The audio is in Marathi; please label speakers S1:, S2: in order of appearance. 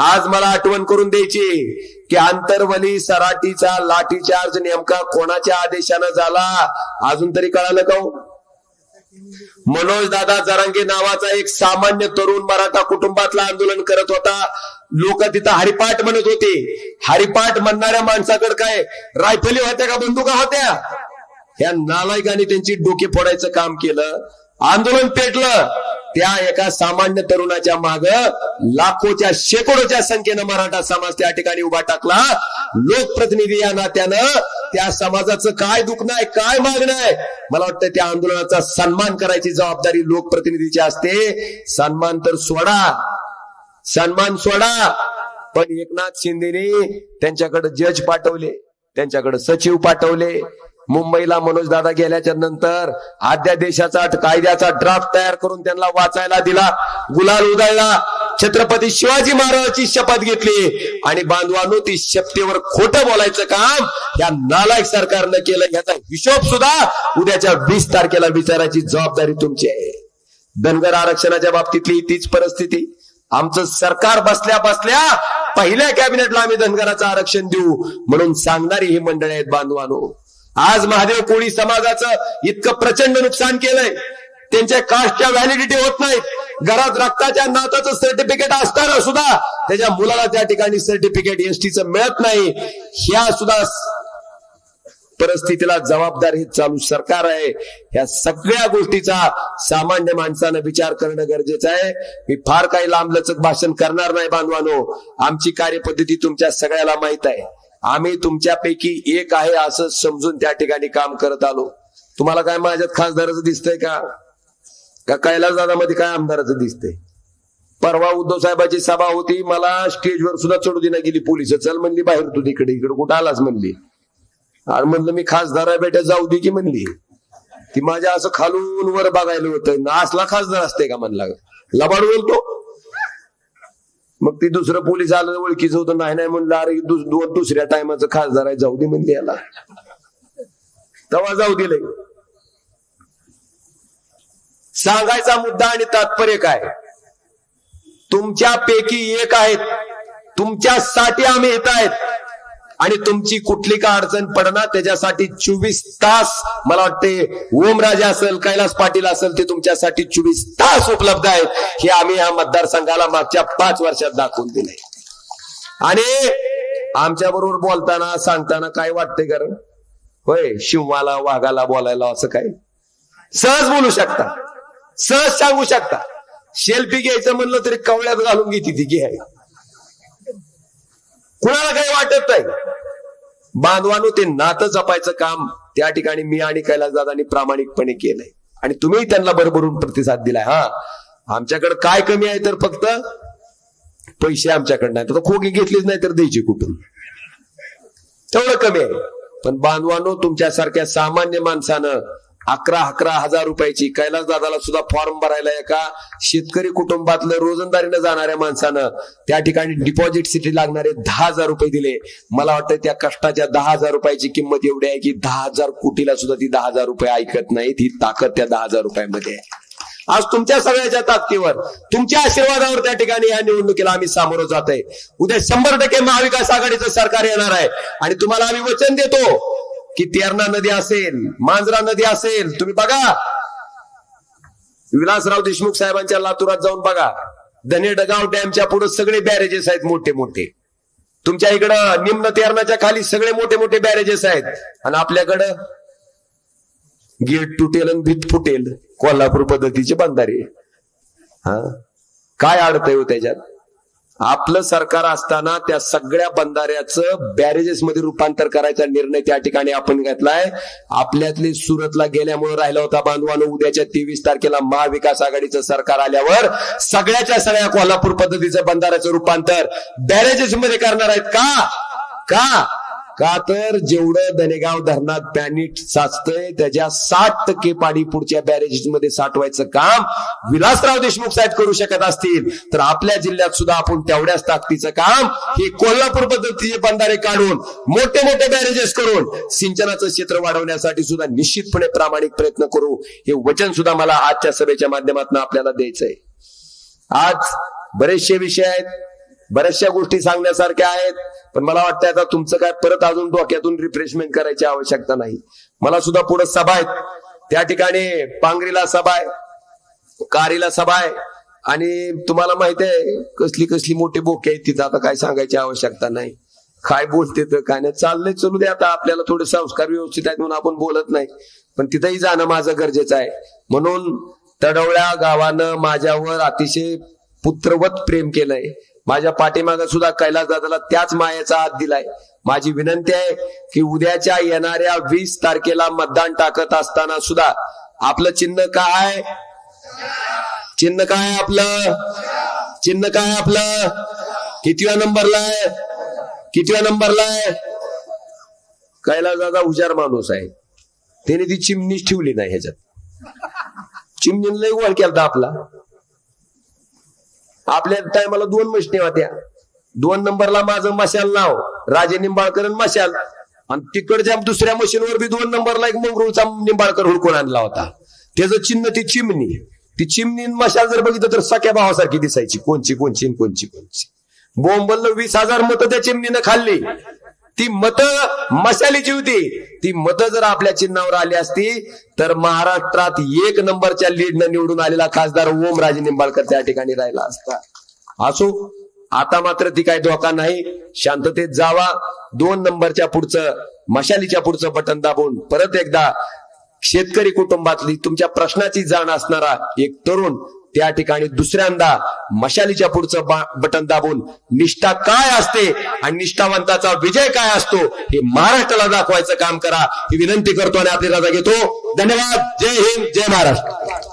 S1: आज मला आठवण करून द्यायची की आंतरवली सराटीचा लाठीचार्ज नेमका कोणाच्या आदेशानं झाला? अजून तरी कळालं का हो? मनोज दादा जरांगे नावाचा एक सामान्य तरुण मराठा कुटुंबातला आंदोलन करत होता. लोक तिथं हरिपाठ म्हणत होते. हरिपाठ म्हणणाऱ्या माणसाकडे काय? रायफली होत्या का बंदुका होत्या? ह्या नालायकाने त्यांची डोके फोडायचं काम केलं. आंदोलन पेटलं. त्या एका सामान्य तरुणाच्या माग लाखोच्या शेकडोच्या संख्येनं मराठा समाज त्या ठिकाणी उभा टाकला. लोकप्रतिनिधी या नात्यानं त्या समाजाचं काय दुखणं आहे काय मागणं आहे? मला वाटतं त्या आंदोलनाचा सन्मान करायची जबाबदारी लोकप्रतिनिधीची असते. सन्मान तर सोडा. सन्मान सोडा. पण एकनाथ शिंदेने त्यांच्याकडे जज पाठवले त्यांच्याकडे सचिव पाठवले मुंबईला मनोज दादा गेल्याच्यानंतर अध्यादेशाचा कायद्याचा ड्राफ्ट तयार करून त्यांना वाचायला दिला. गुलाल उधळला. छत्रपती शिवाजी महाराजांची शपथ घेतली. आणि बांधवांनो ती शपथेवर खोटं बोलायचं काम या नालायक सरकारनं केलं. याचा हिशोब सुद्धा उद्याच्या वीस तारखेला विचारायची जबाबदारी तुमची आहे. धनगर आरक्षणाच्या बाबतीतली तीच परिस्थिती. आमचं सरकार बसल्या बसल्या पहिल्या कॅबिनेटला आम्ही धनगराचं आरक्षण देऊ म्हणून सांगणारी ही मंडळी आहेत बांधवानो. आज महादेव कोळी समाजाचं इतकं प्रचंड नुकसान केलंय. त्यांच्या कास्टच्या व्हॅलिडिटी होत नाहीत. घरात रक्ताच्या नाताचं सर्टिफिकेट असताना सुद्धा त्याच्या मुलाला त्या ठिकाणी सर्टिफिकेट एसटीचं मिळत नाही. ह्या सुद्धा परिस्थितीला जबाबदार हे चालू सरकार आहे. या सगळ्या गोष्टीचा सामान्य माणसानं विचार करणं गरजेचं आहे. मी फार काही लांबलचक भाषण करणार नाही बांधवानो. आमची कार्यपद्धती तुमच्या सगळ्याला माहीत आहे. आम्ही तुमच्यापैकी एक आहे असं समजून त्या ठिकाणी काम करत आलो. तुम्हाला काय माझ्यात खासदाराचं दिसतंय का? का कैलास दादामध्ये काय आमदाराचं दिसतंय? परवा उद्धव साहेबाची सभा होती मला स्टेजवर सुद्धा चढू देना गेली पोलीस चल म्हणली बाहेर तू तिकडे इकडे कुठं आलाच म्हणली. आणि म्हणलं मी खासदार आहे बेटा जाऊ दे की म्हणली. ती माझ्या असं खालून वर बघायला होतं. असला खासदार असते का म्हणला. लबाड बोलतो. मग ते दुसरं पोलीस आलं ओळखीचं होतं नाही नाही म्हणलं अरे दुसऱ्या टायमाचं खासदार आहे जाऊ दे म्हणले याला. तेव्हा जाऊ दिले सांगायचा मुद्दा आणि तात्पर्य काय? तुमच्यापैकी एक आहेत तुमच्यासाठी आम्ही येत आहेत. आणि तुमची कुठली का अडचण पडणार त्याच्यासाठी चोवीस तास मला वाटते ओमराजा असेल कैलास पाटील असेल ते तुमच्यासाठी चोवीस तास उपलब्ध आहेत. हे आम्ही या मतदारसंघाला मागच्या पाच वर्षात दाखवून दिले आणि आमच्या बरोबर बोलताना सांगताना काय वाटतंय कारण होय शिवाला वाघाला बोलायला असं काय? सहज बोलू शकता. सहज सांगू शकता. सेल्फी घ्यायचं म्हणलं तरी कवळ्यात घालून घेते ती घ्यायला. कुणाला काही वाटत नाही. बांधवानो ते नातं जपायचं काम त्या ठिकाणी मी आणि कैलासदादांनी प्रामाणिकपणे केलंय. आणि तुम्ही त्यांना भरभरून प्रतिसाद दिलाय. हा आमच्याकडे काय कमी आहे तर फक्त पैसे आमच्याकडे नाही तर खोगी घेतलीच नाही तर द्यायची कुठून? तेवढं कमी आहे. पण बांधवानो तुमच्यासारख्या सामान्य माणसानं अकरा अकरा हजार रुपयाची. कैलास दादाला सुद्धा फॉर्म भरायला एका शेतकरी कुटुंबातलं रोजंदारीनं जाणाऱ्या माणसानं त्या ठिकाणी डिपॉझिट सिटी लागणारे दहा हजार रुपये दिले. मला वाटतं त्या कष्टाच्या दहा हजार रुपयाची किंमत एवढी आहे की दहा हजार कोटीला सुद्धा ती दहा हजार रुपये ऐकत नाही ती ताकद त्या दहा हजार रुपयामध्ये आहे. आज तुमच्या सगळ्याच्या ताकदीवर तुमच्या आशीर्वादावर त्या ठिकाणी या निवडणुकीला आम्ही सामोरं जात आहे उद्या शंभर टक्के महाविकास आघाडीचं सरकार येणार आहे. आणि तुम्हाला आम्ही वचन देतो की तेरणा नदी असेल मांजरा नदी असेल तुम्ही बघा. विलासराव देशमुख साहेबांच्या लातूरात जाऊन बघा. धनेडगाव डॅमच्या पुढे सगळे बॅरेजेस आहेत मोठे मोठे तुमच्या इकडं निम्न तेरणाच्या खाली सगळे मोठे मोठे बॅरेजेस आहेत. आणि आपल्याकडं गेट तुटेल आणि भीत फुटेल कोल्हापूर पद्धतीचे बंधारे. हा? काय अडत हो त्याच्यात? आपलं सरकार असताना त्या सगळ्या बंधाऱ्याचं बॅरेजेस मध्ये रूपांतर करायचा निर्णय त्या ठिकाणी आपण घेतलाय. आपल्यातले सुरतला गेल्यामुळे राहिला होता बांधवानं उद्याच्या तेवीस तारखेला महाविकास आघाडीचं सरकार आल्यावर सगळ्याच्या सगळ्या कोल्हापूर पद्धतीचं बंधाऱ्याचं रूपांतर बॅरेजेस मध्ये करणार आहेत का? का? का तर जेवढं दनेगाव धरणात पाणी साचतंय त्याच्या साठ टक्के पाणी पुढच्या बॅरेजेस मध्ये साठवायचं काम विलासराव देशमुख साहेब करू शकत असतील. तर आपल्या जिल्ह्यात सुद्धा आपण तेवढ्याच ताकदीचं काम हे कोल्हापूर पद्धतीचे बंधारे काढून मोठे मोठे बॅरेजेस करून सिंचनाचं क्षेत्र वाढवण्यासाठी सुद्धा निश्चितपणे प्रामाणिक प्रयत्न करू. हे वचन सुद्धा मला आजच्या सभेच्या माध्यमातून आपल्याला द्यायचंय. आज बरेचसे विषय आहेत. बऱ्याचशा गोष्टी सांगण्यासारख्या आहेत पण मला वाटतं आता तुमचं काय परत अजून डोक्यातून रिफ्रेशमेंट करायची आवश्यकता नाही. मला सुद्धा पुढे सभा आहेत. त्या ठिकाणी पांगरीला सभा आहे कारीला सभा आहे आणि तुम्हाला माहीत आहे कसली कसली मोठी बोके आहेत तिथं आता काय सांगायची आवश्यकता नाही. काय बोलते तर काय नाही चाललंय चलू दे आता आपल्याला थोडे संस्कार व्यवस्थित आहेत म्हणून आपण बोलत नाही. पण तिथंही जाणं माझं गरजेचं आहे. म्हणून तडवळ्या गावानं माझ्यावर अतिशय पुत्रवत प्रेम केलंय. माझ्या पाठीमागं सुद्धा कैलास दादाला त्याच मायेचा हात दिलाय. माझी विनंती आहे की उद्याच्या येणाऱ्या वीस तारखेला मतदान टाकत असताना सुद्धा आपलं चिन्ह काय चिन्ह काय आपलं? चिन्ह काय आपलं? कितव्या नंबरला आहे? कितव्या नंबरला आहे? कैलास दादा हुशार माणूस आहे. त्याने ती चिमणीच ठेवली नाही ह्याच्यात. चिमणीला ओळख केला आपला. आपल्या टायमाला दोन मशनी होत्या. दोन नंबरला माझं मशाल नाव राजे निंबाळकर आणि मशाल. आणि तिकडच्या दुसऱ्या मशीनवर बी दोन नंबरला एक मंगरूळचा निंबाळकर हुडकून आणला होता. त्याचं चिन्ह ती चिमणी. ती चिमणी मशाल जर बघितलं तर सख्या भावासारखी दिसायची. कोणची कोणची कोणची कोणची. बोंबलनं वीस हजार मतं त्या चिमणीनं खाल्ली. ती मतं मशालीची होती. ती मतं जर आपल्या चिन्हावर आली असती तर महाराष्ट्रात एक नंबरच्या लीडनं निवडून आलेला खासदार ओमराजे निंबाळकर त्या ठिकाणी राहिला असता. असो आता मात्र ती काही धोका नाही. शांततेत जावा. दोन नंबरच्या पुढचं मशालीच्या पुढचं बटन दाबून परत एकदा शेतकरी कुटुंबातली तुमच्या प्रश्नाची जाण असणारा एक तरुण त्या ठिकाणी दुसऱ्यांदा मशालीच्या पुढचं बा- बटन दाबून निष्ठा काय असते आणि निष्ठावंताचा विजय काय असतो हे महाराष्ट्राला दाखवायचं काम करा ही विनंती करतो आणि आपली रजा घेतो. धन्यवाद. जय हिंद. जय महाराष्ट्र.